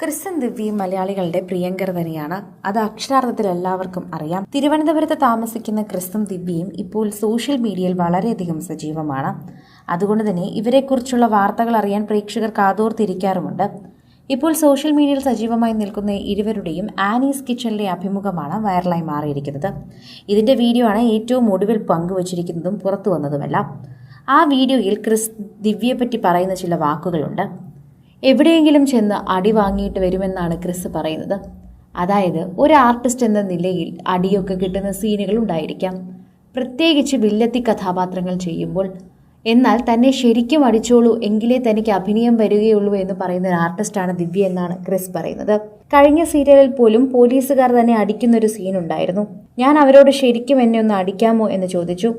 Christian ദിവ്യയും മലയാളികളുടെ പ്രിയങ്കർ തന്നെയാണ് അത് അക്ഷരാർത്ഥത്തിൽ എല്ലാവർക്കും അറിയാം. തിരുവനന്തപുരത്ത് താമസിക്കുന്ന ക്രിസ്തും ദിവ്യയും ഇപ്പോൾ സോഷ്യൽ മീഡിയയിൽ വളരെയധികം സജീവമാണ്. അതുകൊണ്ട് തന്നെ ഇവരെക്കുറിച്ചുള്ള വാർത്തകൾ അറിയാൻ പ്രേക്ഷകർ കാതോർത്തിരിക്കാറുമുണ്ട്. ഇപ്പോൾ സോഷ്യൽ മീഡിയയിൽ സജീവമായി നിൽക്കുന്ന ഇരുവരുടെയും ആനീസ് കിച്ചണിലെ അഭിമുഖമാണ് വൈറലായി മാറിയിരിക്കുന്നത്. ഇതിന്റെ വീഡിയോ ആണ് ഏറ്റവും ഒടുവിൽ പങ്കുവച്ചിരിക്കുന്നതും പുറത്തു വന്നതുമെല്ലാം ആ വീഡിയോയിൽ ക്രിസ് ദിവ്യയെപ്പറ്റി പറയുന്ന ചില വാക്കുകളുണ്ട്. എവിടെയെങ്കിലും ചെന്ന് അടി വാങ്ങിയിട്ട് വരുമെന്നാണ് ക്രിസ് പറയുന്നത്. അതായത് ഒരു ആർട്ടിസ്റ്റ് എന്ന നിലയിൽ അടിയൊക്കെ കിട്ടുന്ന സീനുകൾ ഉണ്ടായിരിക്കാം. പ്രത്യേകിച്ച് വില്ലത്തി കഥാപാത്രങ്ങൾ ചെയ്യുമ്പോൾ. എന്നാൽ തന്നെ ശരിക്കും അടിച്ചോളൂ എങ്കിലേ തനിക്ക് അഭിനയം വരികയുള്ളൂ എന്ന് പറയുന്ന ഒരു ആർട്ടിസ്റ്റാണ് ദിവ്യ എന്നാണ് ക്രിസ് പറയുന്നത്. കഴിഞ്ഞ സീരിയലിൽ പോലും പോലീസുകാർ തന്നെ അടിക്കുന്ന ഒരു സീൻ ഉണ്ടായിരുന്നു ഞാൻ അവരോട് ശരിക്കും എന്നെ ഒന്ന് അടിക്കാമോ എന്ന് ചോദിച്ചു.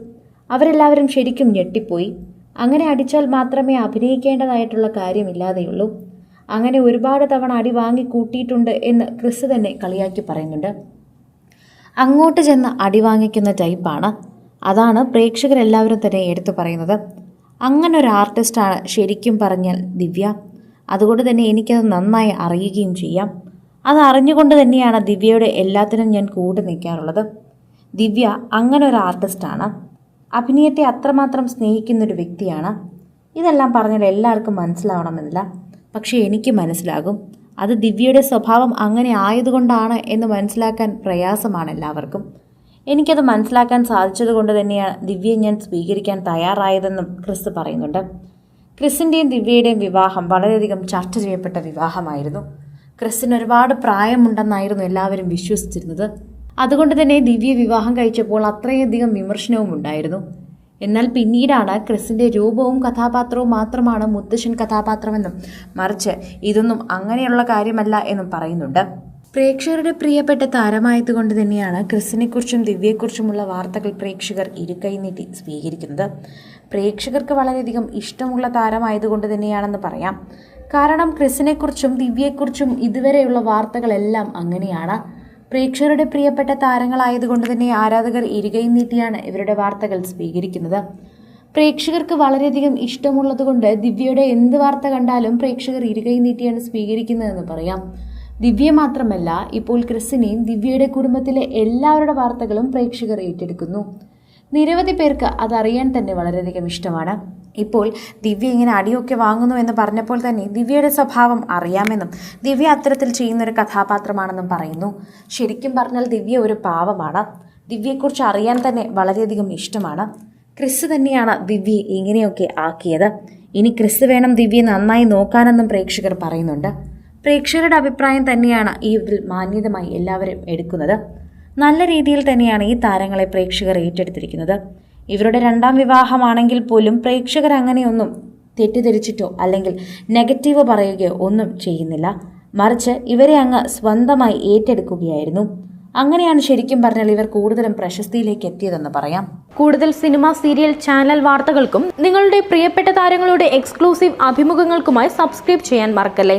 അവരെല്ലാവരും ശരിക്കും ഞെട്ടിപ്പോയി. അങ്ങനെ അടിച്ചാൽ മാത്രമേ അഭിനയിക്കേണ്ടതായിട്ടുള്ള കാര്യമില്ലാതെയുള്ളൂ. അങ്ങനെ ഒരുപാട് തവണ അടി വാങ്ങി കൂട്ടിയിട്ടുണ്ട് എന്ന് ക്രിസ് തന്നെ കളിയാക്കി പറയുന്നുണ്ട്. അങ്ങോട്ട് ചെന്ന് അടി വാങ്ങിക്കുന്ന ടൈപ്പാണ്. അതാണ് പ്രേക്ഷകരെല്ലാവരും തന്നെ എടുത്തു പറയുന്നത്. അങ്ങനെ ഒരു ആർട്ടിസ്റ്റാണ് ശരിക്കും പറഞ്ഞാൽ ദിവ്യ. അതുകൊണ്ട് തന്നെ എനിക്കത് നന്നായി അറിയുകയും ചെയ്യാം. അത് അറിഞ്ഞുകൊണ്ട് തന്നെയാണ് ദിവ്യയുടെ എല്ലാത്തിനും ഞാൻ കൂടെ നിൽക്കാറുള്ളത്. ദിവ്യ അങ്ങനെ ഒരു ആർട്ടിസ്റ്റാണ്. അഭിനയത്തെ അത്രമാത്രം സ്നേഹിക്കുന്നൊരു വ്യക്തിയാണ്. ഇതെല്ലാം പറഞ്ഞാൽ എല്ലാവർക്കും മനസ്സിലാവണമെന്നില്ല. പക്ഷേ എനിക്ക് മനസ്സിലാകും. അത് ദിവ്യയുടെ സ്വഭാവം അങ്ങനെ ആയതുകൊണ്ടാണ് എന്ന് മനസ്സിലാക്കാൻ പ്രയാസമാണ് എല്ലാവർക്കും. എനിക്കത് മനസ്സിലാക്കാൻ സാധിച്ചതുകൊണ്ട് തന്നെയാണ് ദിവ്യയെ ഞാൻ സ്വീകരിക്കാൻ തയ്യാറായതെന്നും ക്രിസ് പറയുന്നുണ്ട്. ക്രിസിന്റെയും ദിവ്യയുടെയും വിവാഹം വളരെയധികം ചർച്ച ചെയ്യപ്പെട്ട വിവാഹമായിരുന്നു. ക്രിസ്സിന് ഒരുപാട് പ്രായമുണ്ടെന്നായിരുന്നു എല്ലാവരും വിശ്വസിച്ചിരുന്നത്. അതുകൊണ്ട് തന്നെ ദിവ്യ വിവാഹം കഴിച്ചപ്പോൾ അത്രയധികം വിമർശനവും ഉണ്ടായിരുന്നു. എന്നാൽ പിന്നീടാണ് ക്രിസിന്റെ രൂപവും കഥാപാത്രവും മാത്രമാണ് മുത്തശ്ശൻ കഥാപാത്രമെന്നും മറിച്ച് ഇതൊന്നും അങ്ങനെയുള്ള കാര്യമല്ല എന്നും പറയുന്നുണ്ട്. പ്രേക്ഷകരുടെ പ്രിയപ്പെട്ട താരമായതുകൊണ്ട് തന്നെയാണ് ക്രിസിനെക്കുറിച്ചും ദിവ്യയെക്കുറിച്ചുമുള്ള വാർത്തകൾ പ്രേക്ഷകർ ഇരുകൈ നീട്ടി സ്വീകരിക്കുന്നത്. പ്രേക്ഷകർക്ക് വളരെയധികം ഇഷ്ടമുള്ള താരമായതുകൊണ്ട് തന്നെയാണെന്ന് പറയാം. കാരണം ക്രിസിനെക്കുറിച്ചും ദിവ്യയെക്കുറിച്ചും ഇതുവരെയുള്ള വാർത്തകളെല്ലാം അങ്ങനെയാണ്. പ്രേക്ഷകരുടെ പ്രിയപ്പെട്ട താരങ്ങളായതുകൊണ്ട് തന്നെ ആരാധകർ ഇരുകൈ നീട്ടിയാണ് ഇവരുടെ വാർത്തകൾ സ്വീകരിക്കുന്നത്. പ്രേക്ഷകർക്ക് വളരെയധികം ഇഷ്ടമുള്ളതുകൊണ്ട് ദിവ്യയുടെ എന്ത് വാർത്ത കണ്ടാലും പ്രേക്ഷകർ ഇരുകൈ നീട്ടിയാണ് സ്വീകരിക്കുന്നതെന്ന് പറയാം. ദിവ്യ മാത്രമല്ല ഇപ്പോൾ ക്രിസിനെയും ദിവ്യയുടെ കുടുംബത്തിലെ എല്ലാവരുടെ വാർത്തകളും പ്രേക്ഷകർ ഏറ്റെടുക്കുന്നു. നിരവധി പേർക്ക് അതറിയാൻ തന്നെ വളരെയധികം ഇഷ്ടമാണ്. ഇപ്പോൾ ദിവ്യ ഇങ്ങനെ അടിയൊക്കെ വാങ്ങുന്നു എന്ന് പറഞ്ഞപ്പോൾ തന്നെ ദിവ്യയുടെ സ്വഭാവം അറിയാമെന്നും ദിവ്യ അത്തരത്തിൽ ചെയ്യുന്നൊരു കഥാപാത്രമാണെന്നും പറയുന്നു. ശരിക്കും പറഞ്ഞാൽ ദിവ്യ ഒരു പാവമാണ്. ദിവ്യയെക്കുറിച്ച് അറിയാൻ തന്നെ വളരെയധികം ഇഷ്ടമാണ്. ക്രിസ് തന്നെയാണ് ദിവ്യയെ ഇങ്ങനെയൊക്കെ ആക്കിയത്. ഇനി ക്രിസ് വേണം ദിവ്യ നന്നായി നോക്കാനെന്നും പ്രേക്ഷകർ പറയുന്നുണ്ട്. പ്രേക്ഷകരുടെ അഭിപ്രായം തന്നെയാണ് ഈ ഇതിൽ മാന്യതമായി എല്ലാവരും എടുക്കുന്നത്. നല്ല രീതിയിൽ തന്നെയാണ് ഈ താരങ്ങളെ പ്രേക്ഷകർ ഏറ്റെടുത്തിരിക്കുന്നത്. ഇവരുടെ രണ്ടാം വിവാഹമാണെങ്കിൽ പോലും പ്രേക്ഷകർ അങ്ങനെയൊന്നും തെറ്റിദ്ധരിച്ചിട്ടോ അല്ലെങ്കിൽ നെഗറ്റീവ് പറയുകയോ ഒന്നും ചെയ്യുന്നില്ല. മറിച്ച് ഇവരെ അങ്ങ് സ്വന്തമായി ഏറ്റെടുക്കുകയായിരുന്നു. അങ്ങനെയാണ് ശരിക്കും പറഞ്ഞാൽ ഇവർ കൂടുതലും പ്രശസ്തിയിലേക്ക് എത്തിയതെന്ന് പറയാം. കൂടുതൽ സിനിമ സീരിയൽ ചാനൽ വാർത്തകൾക്കും നിങ്ങളുടെ പ്രിയപ്പെട്ട താരങ്ങളുടെ എക്സ്ക്ലൂസീവ് അഭിമുഖങ്ങൾക്കുമായി സബ്സ്ക്രൈബ് ചെയ്യാൻ മറക്കല്ലേ?